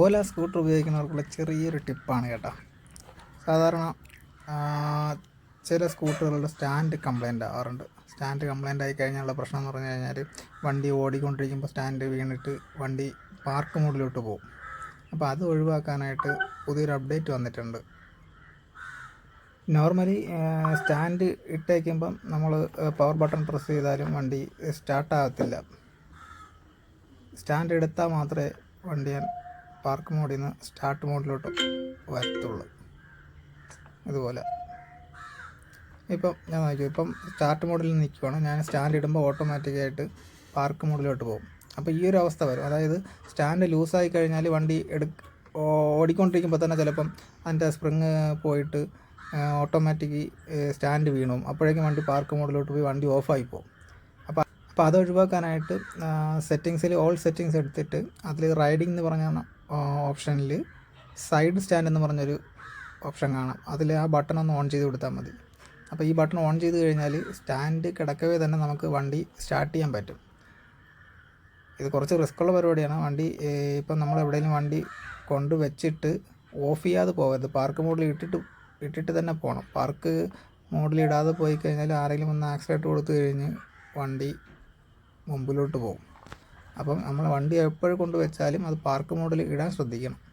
ഓല scooter ഉപയോഗിക്കുന്നവർക്കുള്ള ചെറിയൊരു ടിപ്പാണ് കേട്ടോ. സാധാരണ ചില സ്കൂട്ടറുകളുടെ സ്റ്റാൻഡ് കംപ്ലൈന്റ് ആവാറുണ്ട്. സ്റ്റാൻഡ് കംപ്ലൈന്റ് ആയി കഴിഞ്ഞാലുള്ള പ്രശ്നം എന്ന് പറഞ്ഞു കഴിഞ്ഞാൽ വണ്ടി ഓടിക്കൊണ്ടിരിക്കുമ്പോൾ സ്റ്റാൻഡ് വീണിട്ട് വണ്ടി പാർക്ക് മോഡിലോട്ട് പോകും. അപ്പോൾ അത് ഒഴിവാക്കാനായിട്ട് പുതിയൊരു അപ്ഡേറ്റ് വന്നിട്ടുണ്ട്. നോർമലി സ്റ്റാൻഡ് ഇട്ടേക്കുമ്പം നമ്മൾ പവർ ബട്ടൺ പ്രസ് ചെയ്താലും വണ്ടി സ്റ്റാർട്ടാകത്തില്ല. സ്റ്റാൻഡ് എടുത്താൽ മാത്രമേ വണ്ടി പാർക്ക് മോഡിൽ നിന്ന് സ്റ്റാർട്ട് മോഡിലോട്ട് വരത്തുള്ളൂ. ഇതുപോലെ. ഇപ്പം ഞാൻ നോക്കി ഇപ്പം സ്റ്റാർട്ട് മോഡിൽ നിൽക്കുവാണ് ഞാൻ സ്റ്റാൻഡ് ഇടുമ്പോൾ ഓട്ടോമാറ്റിക്കായിട്ട് പാർക്ക് മോഡിലോട്ട് പോകും. അപ്പോൾ ഈ ഒരു അവസ്ഥ വരും. അതായത് സ്റ്റാൻഡ് ലൂസായി കഴിഞ്ഞാൽ വണ്ടി എടു ഓടിക്കൊണ്ടിരിക്കുമ്പോൾ തന്നെ ചിലപ്പം അതിന്റെ സ്പ്രിങ് പോയിട്ട് ഓട്ടോമാറ്റിക് സ്റ്റാൻഡ് വീണു. അപ്പോഴേക്കും വണ്ടി പാർക്ക് മോഡിലോട്ട് പോയി വണ്ടി ഓഫായി പോകും. അപ്പോൾ അത് ഒഴിവാക്കാനായിട്ട് സെറ്റിങ്സിൽ ഓൾ സെറ്റിങ്സ് എടുത്തിട്ട് അതിൽ റൈഡിംഗ് എന്ന് പറഞ്ഞ ഓപ്ഷനിൽ സൈഡ് സ്റ്റാൻഡ് എന്ന് പറഞ്ഞൊരു ഓപ്ഷൻ കാണാം. അതിൽ ആ ബട്ടൺ ഒന്ന് ഓൺ ചെയ്ത് കൊടുത്താൽ മതി. അപ്പോൾ ഈ ബട്ടൺ ഓൺ ചെയ്ത് കഴിഞ്ഞാൽ സ്റ്റാൻഡ് കിടക്കവേ തന്നെ നമുക്ക് വണ്ടി സ്റ്റാർട്ട് ചെയ്യാൻ പറ്റും. ഇത് കുറച്ച് റിസ്ക്കുള്ള പരിപാടിയാണ്. വണ്ടി ഇപ്പം നമ്മൾ എവിടെയെങ്കിലും വണ്ടി കൊണ്ട് വെച്ചിട്ട് ഓഫ് ചെയ്യാതെ പോകരുത്. പാർക്ക് മോഡിൽ ഇട്ടിട്ട് ഇട്ടിട്ട് തന്നെ പോകണം പാർക്ക് മോഡിൽ ഇടാതെ പോയി കഴിഞ്ഞാൽ ആരെങ്കിലും ഒന്ന് ആക്സിഡന്റ് കൊടുത്തു കഴിഞ്ഞ് വണ്ടി മുമ്പിലോട്ട് പോകും. അപ്പം നമ്മൾ വണ്ടി എപ്പോഴും കൊണ്ട് വെച്ചാലും അത് പാർക്ക് മോഡിൽ ഇടാൻ ശ്രദ്ധിക്കണം.